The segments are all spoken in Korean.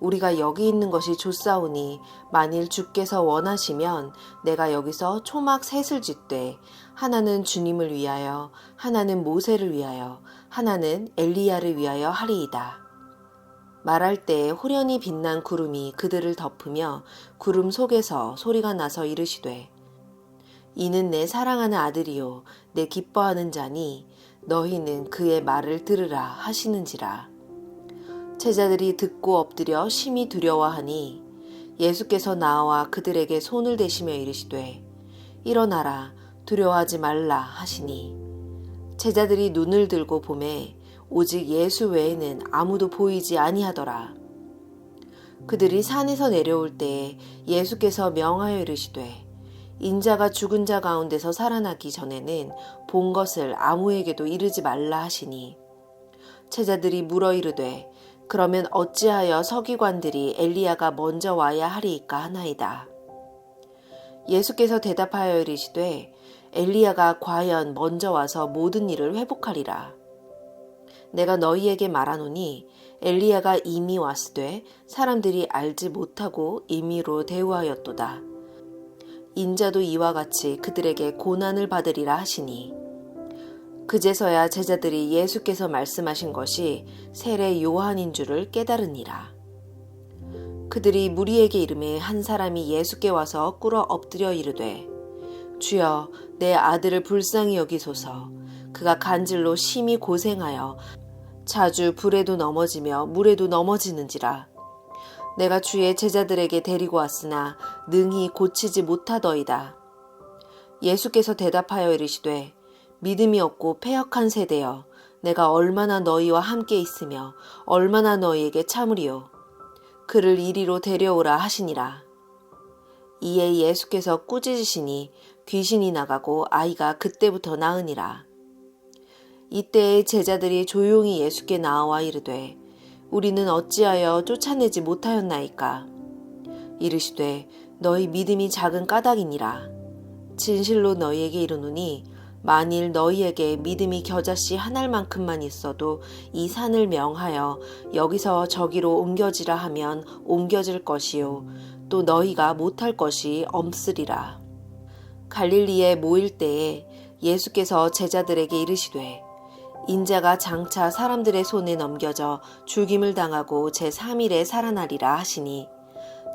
우리가 여기 있는 것이 좋사오니 만일 주께서 원하시면 내가 여기서 초막 셋을 짓되 하나는 주님을 위하여 하나는 모세를 위하여 하나는 엘리야를 위하여 하리이다. 말할 때 호련히 빛난 구름이 그들을 덮으며 구름 속에서 소리가 나서 이르시되 이는 내 사랑하는 아들이요 내 기뻐하는 자니 너희는 그의 말을 들으라 하시는지라. 제자들이 듣고 엎드려 심히 두려워하니 예수께서 나와 그들에게 손을 대시며 이르시되 일어나라 두려워하지 말라 하시니 제자들이 눈을 들고 보매 오직 예수 외에는 아무도 보이지 아니하더라. 그들이 산에서 내려올 때에 예수께서 명하여 이르시되 인자가 죽은 자 가운데서 살아나기 전에는 본 것을 아무에게도 이르지 말라 하시니 제자들이 물어 이르되 그러면 어찌하여 서기관들이 엘리야가 먼저 와야 하리이까 하나이다. 예수께서 대답하여 이르시되 엘리야가 과연 먼저 와서 모든 일을 회복하리라. 내가 너희에게 말하노니 엘리야가 이미 왔으되 사람들이 알지 못하고 임의로 대우하였도다. 인자도 이와 같이 그들에게 고난을 받으리라 하시니 그제서야 제자들이 예수께서 말씀하신 것이 세례 요한인 줄을 깨달으니라. 그들이 무리에게 이름에 한 사람이 예수께 와서 꿇어 엎드려 이르되 주여 내 아들을 불쌍히 여기소서 그가 간질로 심히 고생하여 자주 불에도 넘어지며 물에도 넘어지는지라 내가 주의 제자들에게 데리고 왔으나 능히 고치지 못하더이다. 예수께서 대답하여 이르시되 믿음이 없고 패역한 세대여 내가 얼마나 너희와 함께 있으며 얼마나 너희에게 참으리요? 그를 이리로 데려오라 하시니라. 이에 예수께서 꾸짖으시니 귀신이 나가고 아이가 그때부터 나으니라. 이때에 제자들이 조용히 예수께 나와 이르되 우리는 어찌하여 쫓아내지 못하였나이까? 이르시되 너희 믿음이 작은 까닭이니라. 진실로 너희에게 이르노니 만일 너희에게 믿음이 겨자씨 한 알만큼만 있어도 이 산을 명하여 여기서 저기로 옮겨지라 하면 옮겨질 것이요 또 너희가 못할 것이 없으리라. 갈릴리에 모일 때에 예수께서 제자들에게 이르시되 인자가 장차 사람들의 손에 넘겨져 죽임을 당하고 제3일에 살아나리라 하시니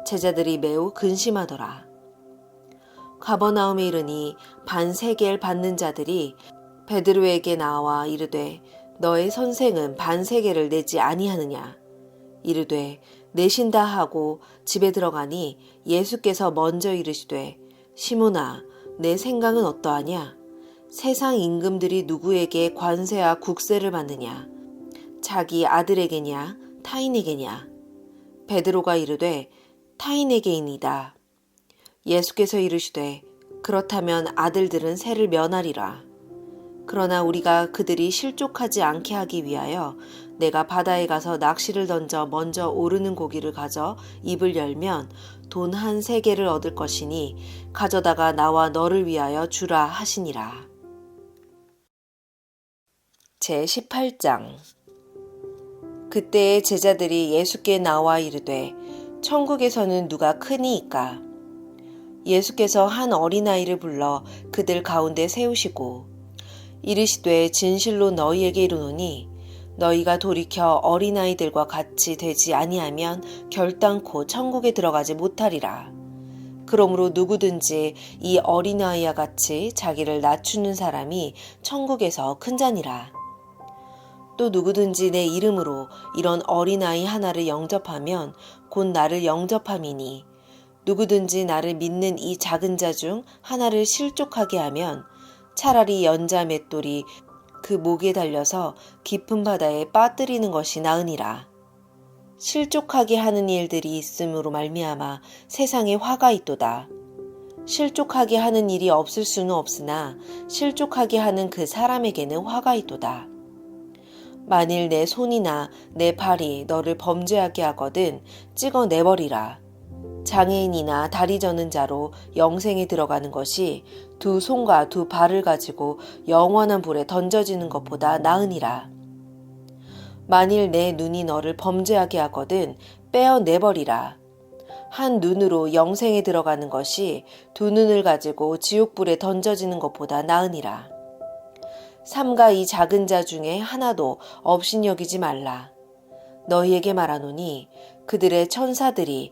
제자들이 매우 근심하더라. 가버나움에 이르니 반세겔 받는 자들이 베드로에게 나와 이르되 너의 선생은 반세겔을 내지 아니하느냐? 이르되 내신다 하고 집에 들어가니 예수께서 먼저 이르시되 시몬아 내 생각은 어떠하냐? 세상 임금들이 누구에게 관세와 국세를 받느냐? 자기 아들에게냐? 타인에게냐? 베드로가 이르되 타인에게이니다 예수께서 이르시되 그렇다면 아들들은 세를 면하리라. 그러나 우리가 그들이 실족하지 않게 하기 위하여 내가 바다에 가서 낚시를 던져 먼저 오르는 고기를 가져 입을 열면 돈 한 세 개를 얻을 것이니 가져다가 나와 너를 위하여 주라 하시니라. 제 18장 그때의 제자들이 예수께 나와 이르되 천국에서는 누가 크니이까 예수께서 한 어린아이를 불러 그들 가운데 세우시고 이르시되 진실로 너희에게 이르노니 너희가 돌이켜 어린아이들과 같이 되지 아니하면 결단코 천국에 들어가지 못하리라. 그러므로 누구든지 이 어린아이와 같이 자기를 낮추는 사람이 천국에서 큰 자니라. 또 누구든지 내 이름으로 이런 어린아이 하나를 영접하면 곧 나를 영접함이니 누구든지 나를 믿는 이 작은 자 중 하나를 실족하게 하면 차라리 연자 맷돌이 그 목에 달려서 깊은 바다에 빠뜨리는 것이 나으니라. 실족하게 하는 일들이 있음으로 말미암아 세상에 화가 있도다. 실족하게 하는 일이 없을 수는 없으나 실족하게 하는 그 사람에게는 화가 있도다. 만일 내 손이나 내 발이 너를 범죄하게 하거든 찍어 내버리라. 장애인이나 다리 저는 자로 영생에 들어가는 것이 두 손과 두 발을 가지고 영원한 불에 던져지는 것보다 나으니라. 만일 내 눈이 너를 범죄하게 하거든 빼어 내버리라. 한 눈으로 영생에 들어가는 것이 두 눈을 가지고 지옥불에 던져지는 것보다 나으니라. 삼가 이 작은 자 중에 하나도 업신여기지 말라. 너희에게 말하노니 그들의 천사들이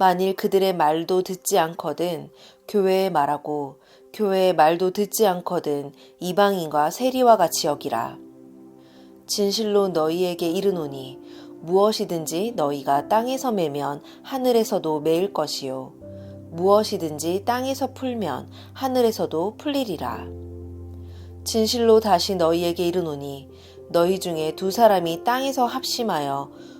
만일 그들의 말도 듣지 않거든 교회에 말하고 교회의 말도 듣지 않거든 이방인과 세리와 같이 여기라. 진실로 너희에게 이르노니 무엇이든지 너희가 땅에서 매면 하늘에서도 매일 것이요 무엇이든지 땅에서 풀면 하늘에서도 풀리리라. 진실로 다시 너희에게 이르노니 너희 중에 두 사람이 땅에서 합심하여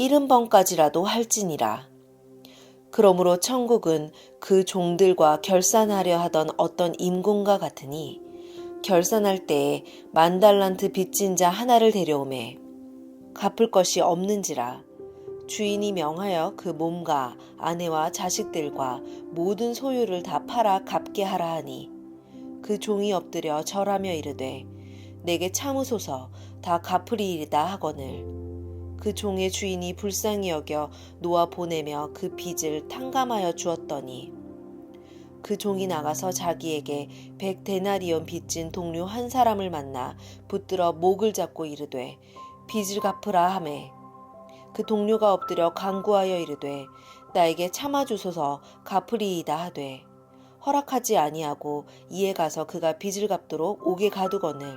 일흔 번까지라도 할지니라. 그러므로 천국은 그 종들과 결산하려 하던 어떤 임금과 같으니 결산할 때에 만 달란트 빚진 자 하나를 데려오매 갚을 것이 없는지라. 주인이 명하여 그 몸과 아내와 자식들과 모든 소유를 다 팔아 갚게 하라 하니 그 종이 엎드려 절하며 이르되 내게 참으소서 다 갚으리이다 하거늘 그 종의 주인이 불쌍히 여겨 놓아 보내며 그 빚을 탕감하여 주었더니 그 종이 나가서 자기에게 백 데나리온 빚진 동료 한 사람을 만나 붙들어 목을 잡고 이르되 빚을 갚으라 하매. 그 동료가 엎드려 간구하여 이르되 나에게 참아 주소서 갚으리이다 하되 허락하지 아니하고 이에 가서 그가 빚을 갚도록 옥에 가두거늘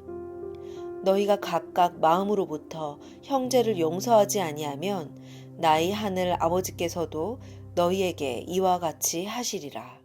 너희가 각각 마음으로부터 형제를 용서하지 아니하면 나의 하늘 아버지께서도 너희에게 이와 같이 하시리라.